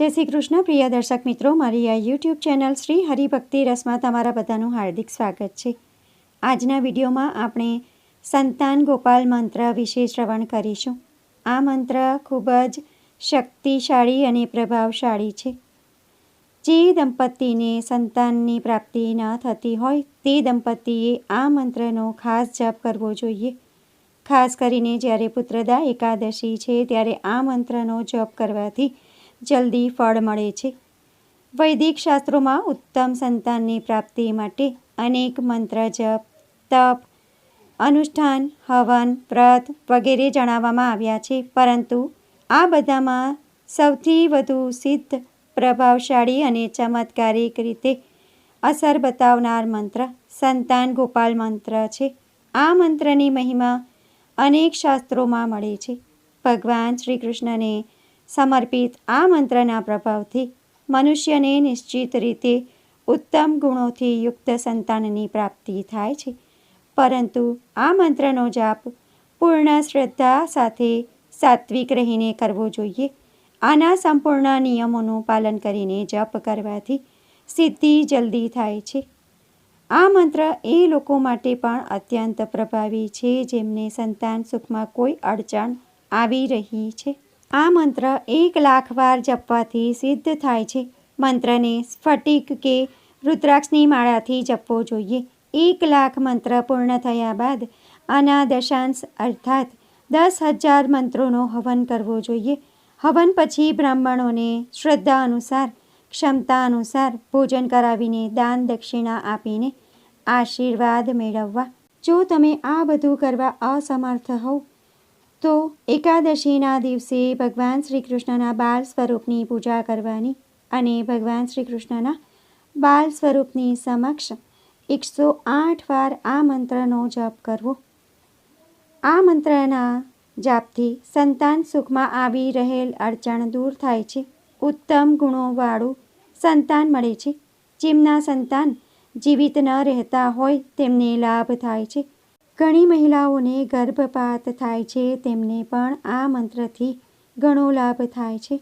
જય શ્રી કૃષ્ણ, પ્રિય દર્શક મિત્રો. મારી આ યુટ્યુબ ચેનલ શ્રી હરિભક્તિ રસમાં તમારા બધાનું હાર્દિક સ્વાગત છે. આજના વિડીયોમાં આપણે સંતાન ગોપાલ મંત્ર વિશે શ્રવણ કરીશું. આ મંત્ર ખૂબ જ શક્તિશાળી અને પ્રભાવશાળી છે. જે દંપતીને સંતાનની પ્રાપ્તિ ન થતી હોય, તે દંપતીએ આ મંત્રનો ખાસ જપ કરવો જોઈએ. ખાસ કરીને જ્યારે પુત્રદા એકાદશી છે, ત્યારે આ મંત્રનો જપ કરવાથી જલ્દી ફળ મળે છે. વૈદિક શાસ્ત્રોમાં ઉત્તમ સંતાનની પ્રાપ્તિ માટે અનેક મંત્ર જપ, તપ, અનુષ્ઠાન, હવન, વ્રત વગેરે જણાવવામાં આવ્યા છે. પરંતુ આ બધામાં સૌથી વધુ સિદ્ધ, પ્રભાવશાળી અને ચમત્કારિક રીતે અસર બતાવનાર મંત્ર સંતાન ગોપાલ મંત્ર છે. આ મંત્રની મહિમા અનેક શાસ્ત્રોમાં મળે છે. ભગવાન શ્રી કૃષ્ણને સમર્પિત આ મંત્રના પ્રભાવથી મનુષ્યને નિશ્ચિત રીતે ઉત્તમ ગુણોથી યુક્ત સંતાનની પ્રાપ્તિ થાય છે. પરંતુ આ મંત્રનો જાપ પૂર્ણ શ્રદ્ધા સાથે સાત્વિક રહીને કરવો જોઈએ. આના સંપૂર્ણ નિયમોનું પાલન કરીને જપ કરવાથી સિદ્ધિ જલ્દી થાય છે. આ મંત્ર એ લોકો માટે પણ અત્યંત પ્રભાવી છે, જેમને સંતાન સુખમાં કોઈ અડચણ આવી રહી છે. આ મંત્ર એક લાખ વાર જપવાથી સિદ્ધ થાય છે. મંત્રને સ્ફટિક કે રુદ્રાક્ષની માળાથી જપવો જોઈએ. એક લાખ મંત્ર પૂર્ણ થયા બાદ આના દશાંશ અર્થાત દસ હજાર મંત્રોનો હવન કરવો જોઈએ. હવન પછી બ્રાહ્મણોને શ્રદ્ધા અનુસાર, ક્ષમતા અનુસાર ભોજન કરાવીને દાન દક્ષિણા આપીને આશીર્વાદ મેળવવા. જો તમે આ બધું કરવા અસમર્થ હોવ તો એકાદશીના દિવસે ભગવાન શ્રી કૃષ્ણના બાળ સ્વરૂપની પૂજા કરવાની અને ભગવાન શ્રી કૃષ્ણના બાળ સ્વરૂપની સમક્ષ એકસો આઠ વાર આ મંત્રનો જપ કરવો. આ મંત્રના જાપથી સંતાન સુખમાં આવી રહેલ અડચણ દૂર થાય છે. ઉત્તમ ગુણોવાળું સંતાન મળે છે. જેમના સંતાન જીવિત ન રહેતા હોય, તેમને લાભ થાય છે. ઘણી મહિલાઓને ગર્ભપાત થાય છે, તેમને પણ આ મંત્રથી ઘણો લાભ થાય છે.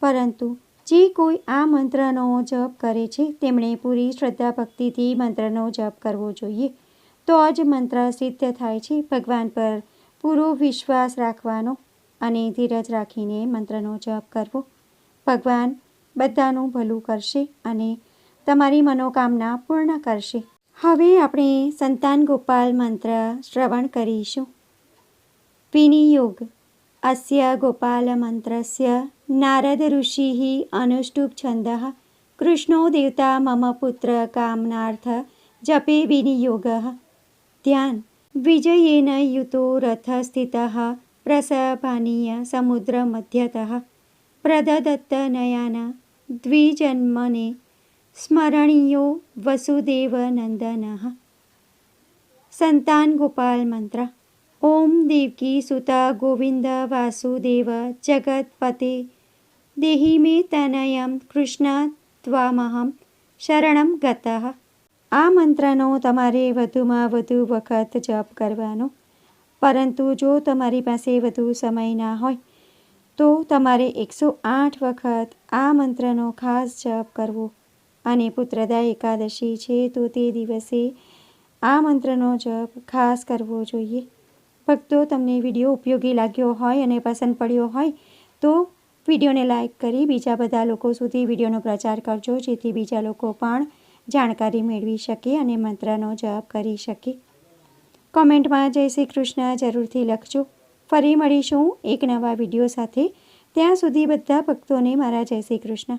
પરંતુ જે કોઈ આ મંત્રનો જપ કરે છે, તેમણે પૂરી શ્રદ્ધા ભક્તિથી મંત્રનો જપ કરવો જોઈએ. તો જ મંત્ર સિદ્ધ થાય છે, ભગવાન પર પૂરો વિશ્વાસ રાખવાનો અને ધીરજ રાખીને મંત્રનો જપ કરવો. ભગવાન બધાનું ભલું કરશે અને તમારી મનોકામના પૂર્ણ કરશે. હવે આપણે સંતાન ગોપાલ મંત્ર શ્રવણ કરીશું. વિનિયોગ. અસ્ય ગોપાલ મંત્રસ્ય નારદ ઋષિ અનુષ્ટુપ છંદ કૃષ્ણો દેવતા મમ પુત્ર કામનાર્થ જપે વિનિયોગ. ધ્યાન. વિજયેન યુતો રથ સ્થિત પ્રસપાનીય સમુદ્ર મધ્યત. પ્રદત્ત નયાન દ્વિજન્મને સ્મરણીયો વસુદેવ નંદન સંતાન ગોપાલ મંત્ર ઓમ દેવકી સુતા ગોવિંદ વાસુદેવ જગતપતે દેહી મે તનયમ કૃષ્ણ ત્વામહમ શરણમ ગત આ મંત્રનો તમારે વધુમાં વધુ વખત જપ કરવાનો પરંતુ જો તમારી પાસે વધુ સમય ના હોય તો તમારે એકસો આઠ વખત આ મંત્રનો ખાસ જપ કરવો અને પુત્રદા એકાદશી છે, તો તે દિવસે આ મંત્રનો જપ ખાસ કરવો જોઈએ. ભક્તો, તમને વીડિયો ઉપયોગી લાગ્યો હોય અને પસંદ પડ્યો હોય, તો વિડીયોને લાઇક કરી બીજા બધા લોકો સુધી વિડીયોનો પ્રચાર કરજો, જેથી બીજા લોકો પણ જાણકારી મેળવી શકે અને મંત્રનો જપ કરી શકે. કોમેન્ટમાં જય શ્રી કૃષ્ણ જરૂરથી લખજો. ફરી મળીશું એક નવા વીડિયો સાથે. ત્યાં સુધી બધા ભક્તોને મારા જય શ્રી કૃષ્ણ.